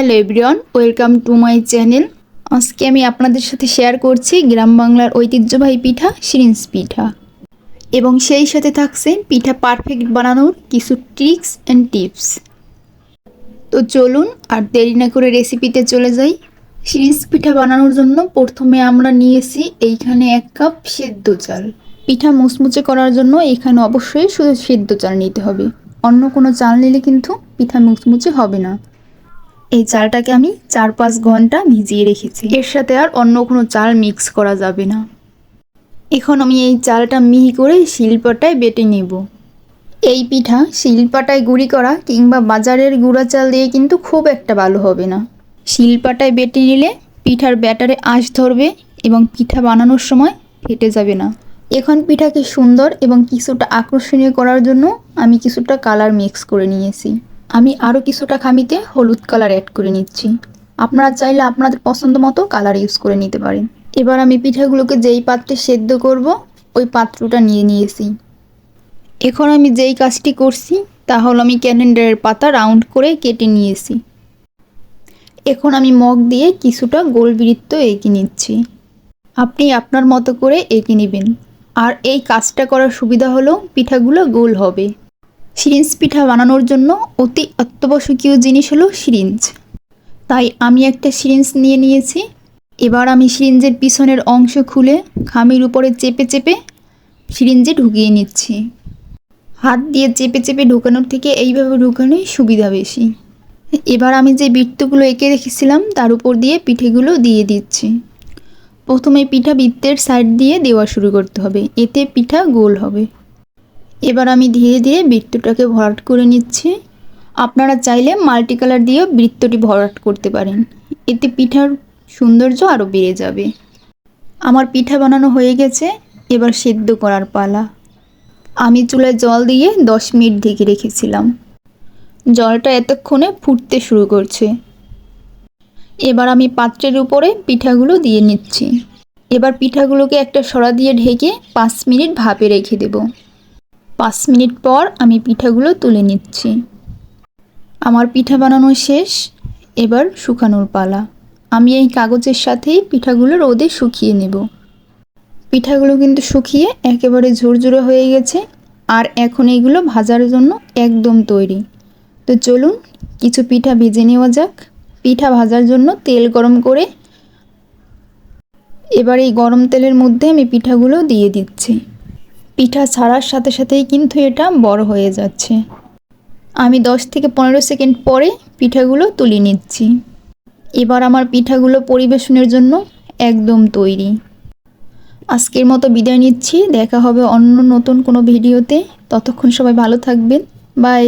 Hello everyone, welcome to my channel. আজকে আমি আপনাদের সাথে শেয়ার করছি গ্রাম বাংলার ঐতিহ্যবাহী পিঠা সিরিঞ্জ পিঠা। এবং সেই সাথে থাকছে পিঠা পারফেক্ট বানানোর কিছু ট্রিক্স অ্যান্ড টিপস। তো চলুন, আর দেরি না করে রেসিপিতে চলে যাই। সিরিঞ্জ পিঠা বানানোর জন্য প্রথমে আমরা নিয়েছি এইখানে এক কাপ সেদ্ধ চাল। পিঠা মুচমুচে করার জন্য এখানে অবশ্যই শুধু সেদ্ধ চাল নিতে হবে। অন্য কোনো চাল নিলে কিন্তু পিঠা মুচমুচে হবে না। এই চালটাকে আমি চার পাঁচ ঘণ্টা ভিজিয়ে রেখেছি। এর সাথে আর অন্য কোনো চাল মিক্স করা যাবে না। এখন আমি এই চালটা মিহি করে শিলপাটায় বেটে নেব। এই পিঠা শিলপাটায় গুঁড়ি করা কিংবা বাজারের গুঁড়া চাল দিয়ে কিন্তু খুব একটা ভালো হবে না। শিলপাটায় বেটে নিলে পিঠার ব্যাটারে আঁশ ধরবে এবং পিঠা বানানোর সময় ফেটে যাবে না। এখন পিঠাকে সুন্দর এবং কিছুটা আকর্ষণীয় করার জন্য আমি কিছুটা কালার মিক্স করে নিয়েছি। আমি আরও কিছুটা খামিতে হলুদ কালার অ্যাড করে নিচ্ছি। আপনারা চাইলে আপনাদের পছন্দ মতো কালার ইউজ করে নিতে পারেন। এবার আমি পিঠাগুলোকে যেই পাত্রে সেদ্ধ করব, ওই পাত্রটা নিয়ে নিয়েছি। এখন আমি যেই কাজটি করছি, তা হলো আমি ক্যালেন্ডারের পাতা রাউন্ড করে কেটে নিয়েছি। এখন আমি মগ দিয়ে কিছুটা গোল বৃত্ত এঁকে নিচ্ছি। আপনি আপনার মতো করে এঁকে নেবেন। আর এই কাজটা করার সুবিধা হলো পিঠাগুলো গোল হবে। সিরিঞ্জ পিঠা বানানোর জন্য অতি অত্যাবশ্যকীয় জিনিস হলো সিরিঞ্জ। তাই আমি একটা সিরিঞ্জ নিয়ে নিয়েছি। এবার আমি সিরিঞ্জের পিছনের অংশ খুলে খামির উপরে চেপে চেপে সিরিঞ্জে ঢুকিয়ে নিচ্ছি। হাত দিয়ে চেপে চেপে ঢোকানোর থেকে এইভাবে ঢোকানোই সুবিধা বেশি। এবার আমি যে বৃত্তগুলো এঁকে রেখেছিলাম, তার উপর দিয়ে পিঠেগুলো দিয়ে দিচ্ছি। প্রথমে পিঠা বৃত্তের সাইড দিয়ে দেওয়া শুরু করতে হবে। এতে পিঠা গোল হবে। এবার আমি ধীরে ধীরে বৃত্তটাকে ভরাট করে নিচ্ছি। আপনারা চাইলে মাল্টি কালার দিয়েও বৃত্তটি ভরাট করতে পারেন। এতে পিঠার সৌন্দর্য আরও বেড়ে যাবে। আমার পিঠা বানানো হয়ে গেছে, এবার সেদ্ধ করার পালা। আমি চুলায় জল দিয়ে দশ মিনিট ঢেকে রেখেছিলাম। জলটা এতক্ষণে ফুটতে শুরু করছে। এবার আমি পাত্রের উপরে পিঠাগুলো দিয়ে নিচ্ছি। এবার পিঠাগুলোকে একটা সরা দিয়ে ঢেকে পাঁচ মিনিট ভাপে রেখে দেব। পাঁচ মিনিট পর আমি পিঠাগুলো তুলে নিচ্ছি। আমার পিঠা বানানো শেষ। এবার শুকানোর পালা। আমি এই কাগজের সাথেই পিঠাগুলো রোদে শুকিয়ে নেব। পিঠাগুলো কিন্তু শুকিয়ে একেবারে ঝুরঝুরে হয়ে গেছে আর এখন এগুলো ভাজার জন্য একদম তৈরি। তো চলুন, কিছু পিঠা ভেজে নেওয়া যাক। পিঠা ভাজার জন্য তেল গরম করে এবার এই গরম তেলের মধ্যে আমি পিঠাগুলো দিয়ে দিচ্ছি। পিঠা ছাড়ার সাথে সাথেই কিন্তু এটা বড় হয়ে যাচ্ছে। আমি দশ থেকে পনেরো সেকেন্ড পরে পিঠাগুলো তুলে নিচ্ছি। এবার আমার পিঠাগুলো পরিবেশনের জন্য একদম তৈরি। আজকের মতো বিদায় নিচ্ছি। দেখা হবে অন্য নতুন কোনো ভিডিওতে। ততক্ষণ সবাই ভালো থাকবেন। বাই।